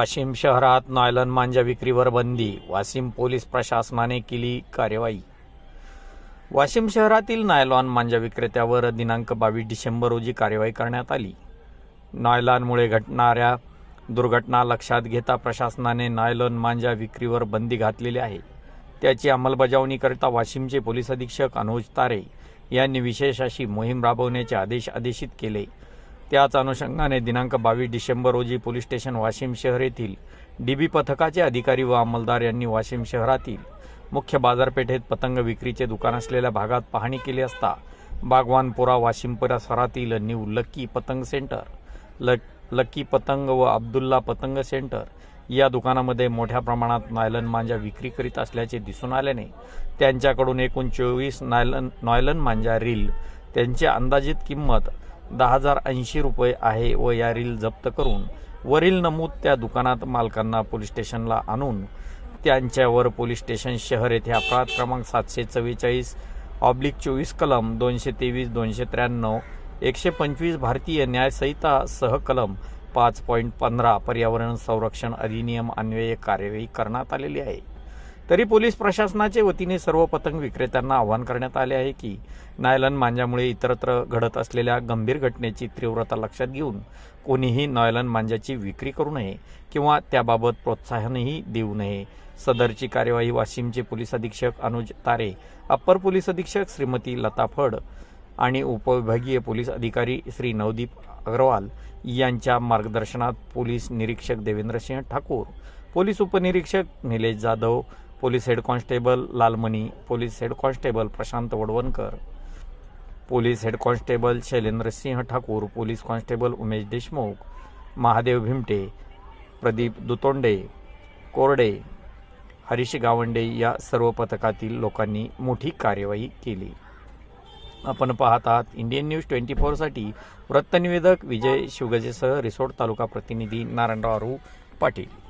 वाशिम शहरात नॉयलन मांजा विक्रीवर बंदी वाशिम पोलीस प्रशासनाने केली कार्यवाही. वाशिम शहरातील नायलॉन मांजा विक्रेत्यावर दिनांक बावीस डिसेंबर रोजी कार्यवाही करण्यात आली. नायलॉनमुळे घटणाऱ्या दुर्घटना लक्षात घेता प्रशासनाने नायलॉन मांजा विक्रीवर बंदी घातलेली आहे. त्याची अंमलबजावणीकरिता वाशिमचे पोलीस अधीक्षक अनुज तारे यांनी विशेष अशी मोहीम राबवण्याचे आदेश आदेशित केले. त्याच अनुषंगाने दिनांक बावीस डिसेंबर रोजी पोलीस स्टेशन वाशिम शहर येथील डीबी पथकाचे अधिकारी व अंमलदार यांनी वाशिम शहरातील मुख्य बाजारपेठेत पतंग विक्रीचे दुकान असलेल्या भागात पाहणी केली असता बागवानपुरा वाशिम परिसरातील न्यू लक्की पतंग सेंटर ल लक्की पतंग व अब्दुल्ला पतंग सेंटर या दुकानामध्ये मोठ्या प्रमाणात नायलन मांजा विक्री करीत असल्याचे दिसून आल्याने त्यांच्याकडून एकूण चोवीस नायलन नायलन मांजा रील त्यांची अंदाजित किंमत दहा हजार ऐंशी रुपये आहे व या रील जप्त करून वरील नमूद त्या दुकानात मालकांना पोलीस स्टेशनला आणून त्यांच्यावर पोलीस स्टेशन शहर येथे अपराध क्रमांक सातशे चव्वेचाळीस ऑब्लिक चोवीस कलम दोनशे तेवीस दोनशे त्र्याण्णव एकशे पंचवीस भारतीय न्यायसंहिता सह कलम पाच पॉईंट पंधरा पर्यावरण संरक्षण अधिनियम अन्वये कार्यवाही करण्यात आलेली आहे. तरी पोलीस प्रशासनाच्या वतीने सर्व पतंग विक्रेत्यांना आवाहन करण्यात आले आहे की नायलन मांजामुळे इतरत्र घडत असलेल्या गंभीर घटनेची तीव्रता लक्षात घेऊन कोणीही नायलन मांजाची विक्री करू नये किंवा त्याबाबत प्रोत्साहनही देऊ नये. सदरची कार्यवाही वाशिमचे पोलीस अधीक्षक अनुज तारे अप्पर पोलीस अधीक्षक श्रीमती लता फड आणि उपविभागीय पोलीस अधिकारी श्री नवदीप अग्रवाल यांच्या मार्गदर्शनात पोलीस निरीक्षक देवेंद्रसिंह ठाकूर पोलीस उपनिरीक्षक Nilesh Jadhav police head constable Lalmani police head constable Prashant Wadwankar police head constable Shailendrasinh Thakur police constable Umesh Deshmukh Mahadev Bhimte Pradeep Dutonde Korde Harish Gawande या सर्व पथकातील लोकांनी मोठी कार्यवाही केली. आपण पाहत आहात इंडियन न्यूज ट्वेंटी फोरसाठी वृत्तनिवेदक विजय शिवगजेसह रिसोड तालुका प्रतिनिधी नारायणराव पाटील.